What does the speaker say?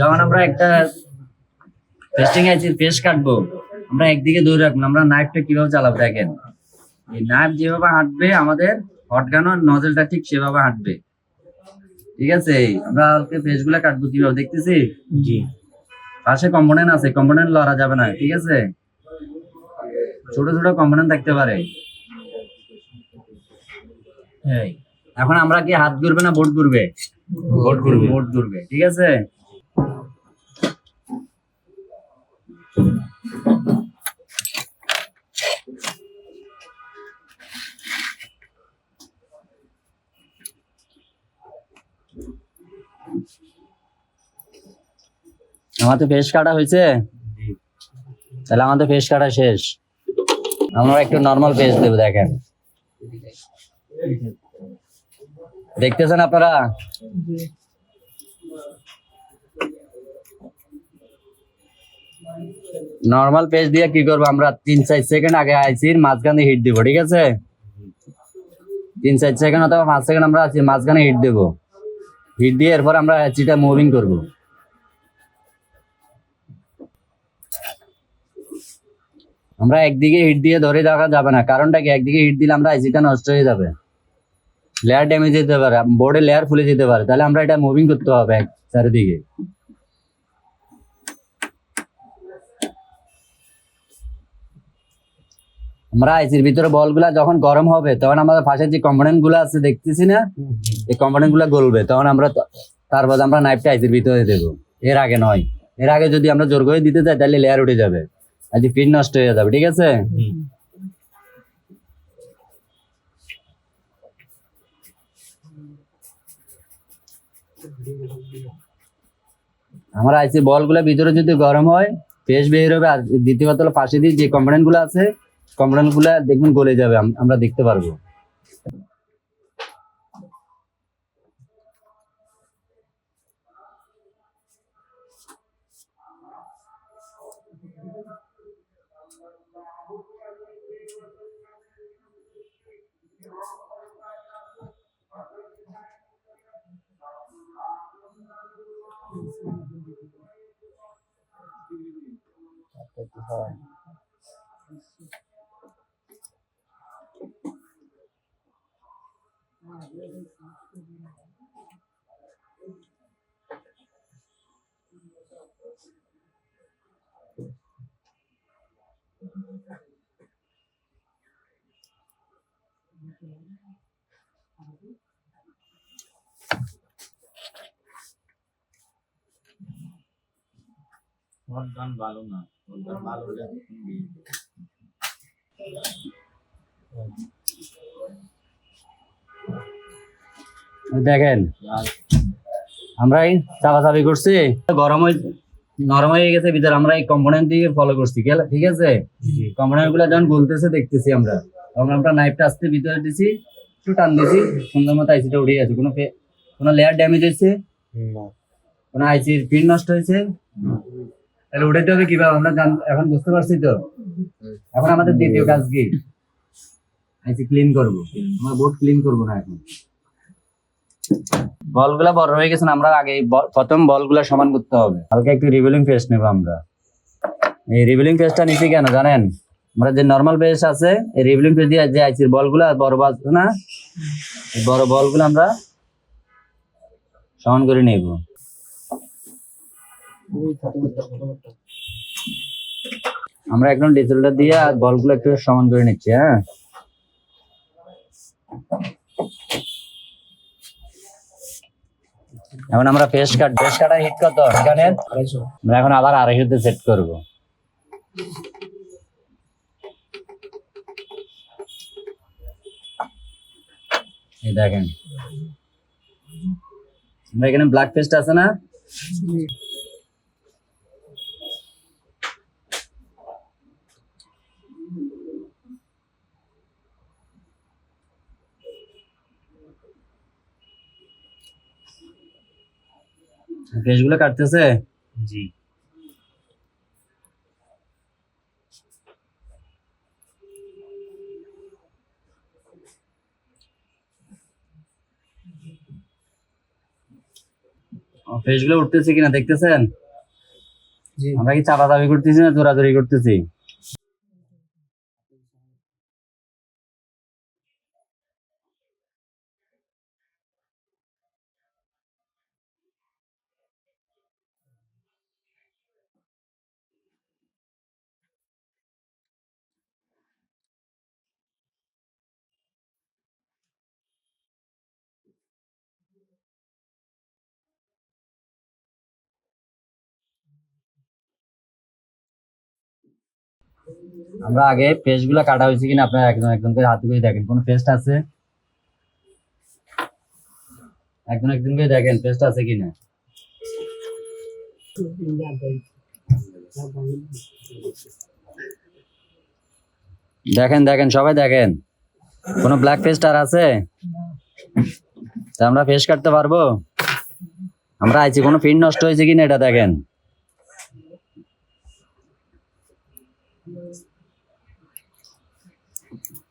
যখন আমরা একটা পেস্টিং আইছি পেস্ট কাটবো আমরা একদিকে দৌড়ে রাখব আমরা নাইফটা কীভাবে চালাবো দেখেন। এই নাইফ যেভাবে হাঁটবে আমাদের হটগানোর নজলটা ঠিক সেভাবে হাঁটবে। ঠিক আছে? আমরা পেস্টগুলা কাটবো কীভাবে দেখতেছি? জি। পাশে কম্পোনেন্ট আছে কম্পোনেন্ট লড়া যাবে না ঠিক আছে? ছোট ছোট কম্পোনেন্ট থাকতে পারে। এই, এখন আমরা কি হাত ঘুরবে না বোর্ড ঘুরবে? বোর্ড ঘুরবে। বোর্ড ঘুরবে ঠিক আছে? আমার তো ফেস কাটা হয়েছে। তাহলে আমাদের ফেস কাটা শেষ। আমরা একটু নর্মাল ফেস দেবো, দেখেন। দেখতেছেন আপনারা? নর্মাল পেজ দিয়ে কি করব আমরা? তিন চার সেকেন্ড আগে আইসির মাঝখানে হিট দিব, ঠিক আছে? তিন চার সেকেন্ড অথবা পাঁচ সেকেন্ড আমরা আছি, মাঝখানে হিট দেবো। হিট দিয়ে এরপর আমরা চিটা মুভিং করব। আমরা একদিকে হিট দিয়ে ধরে রাখা যাবে না। কারণটা কি? একদিকে হিট দিলে আমরা আইসিটা নষ্ট হয়ে যাবে। লেয়ার ড্যামেজ যেতে পারে। বোর্ডে লেয়ার ফুলে যেতে পারে। তাহলে আমরা এটা মুভিং করতে হবে চারিদিকে। আমরা আইসির ভিতরে বলগুলা যখন গরম হবে তখন আমাদের পাশে যে কম্পোনেন্টগুলো আছে দেখতেছি না? এই কম্পোনেন্টগুলো গলবে। তখন আমরা তারপর আমরা নাইফটা আইসির ভিতরে দেবো। এর আগে নয়। এর আগে যদি আমরা জোর করে দিতে চাই তাহলে লেয়ার উঠে যাবে। আর ফিট নষ্ট হয়ে যাবে ঠিক আছে? আমার আইসি বলগুলো ভিতরে যদি গরম হয় পেশ বের হবে আর দ্বিতীয় কথা হলো পাশে দিয়ে যে কম্পোনেন্টগুলো আছে কম্পোনেন্টগুলা দেখবেন গলে যাবে আমরা দেখতে পারব। হয় Thank you. গান ভালো না গান ভালো হলে দেখেন আমরা এই চাপাচাপি করছি। গরম হয়ে নরম হয়ে গেছে ভিতরে আমরা এই কম্পোনেন্ট দিয়ে ফলো করছি ঠিক আছে? কম্পোনেন্টগুলো যখন গলতেছে দেখতেছি আমরা। তখন আমরা নাইফটা আসতে ভিতরে দিছি একটু টান দিছি সুন্দর মতো আইসিটা উঠে গেছে। কোনো কোনো লেয়ার ড্যামেজ হয়েছে? কোনো আইসির পিন নষ্ট হয়েছে? তাহলে উঠাইতে হবে কীভাবে? আমরা এখন বুঝতে পারছি তো? এখন আমাদের দ্বিতীয় কাজ কি? আইসি ক্লিন করব। আমরা বোর্ড ক্লিন করব না এখন। বলগুলা বড় হয়ে গেছে আমরা আগে প্রথম বলগুলা সমান করতে হবে। হালকা একটু রিভিলিং পেস্ট নেব আমরা। এই রিভিলিং পেস্টটা নিচ্ছি কেন, জানেন? আমরা যে নর্মাল পেস্ট আছে, এই রিভিলিং পেস্ট দিয়ে যে আইসির বলগুলা বড় বল না? বড় বলগুলো আমরা সমান করে নেব। আমরা এখন ডিজেলটা দিয়ে আর বলগুলো একটু সমান করে নিচ্ছি হ্যাঁ? এখন আমরা ফেস কাট ফেস কাটা হিট কত? এখানে? আমরা এখন আবার আড়াইশোতে সেট করব। এই দেখেন। আমরা এখানে ব্ল্যাক পেস্ট আছে না? পেস্টগুলো কাটতেছে? জি। ফেসগুলো উঠতেছে কিনা দেখতেছেন? আমরা কি চাপা চাপি করতেছি না দৌড়াদৌড়ি করতেছি? আমরা আগে পেস্টগুলা কাটা হয়েছে কিনা আপনারা একদম একদম করে হাত করে দেখেন। কোন পেস্ট আছে? একদম একদম করে দেখেন পেস্ট আছে কিনা। দেখেন দেখেন, সবাই দেখেন। কোনো ব্ল্যাক পেস্ট আর আছে? আমরা পেস্ট কাটতে পারব? আমরা আইছি, কোনো পিন নষ্ট হয়েছে কিনা এটা দেখেন। thank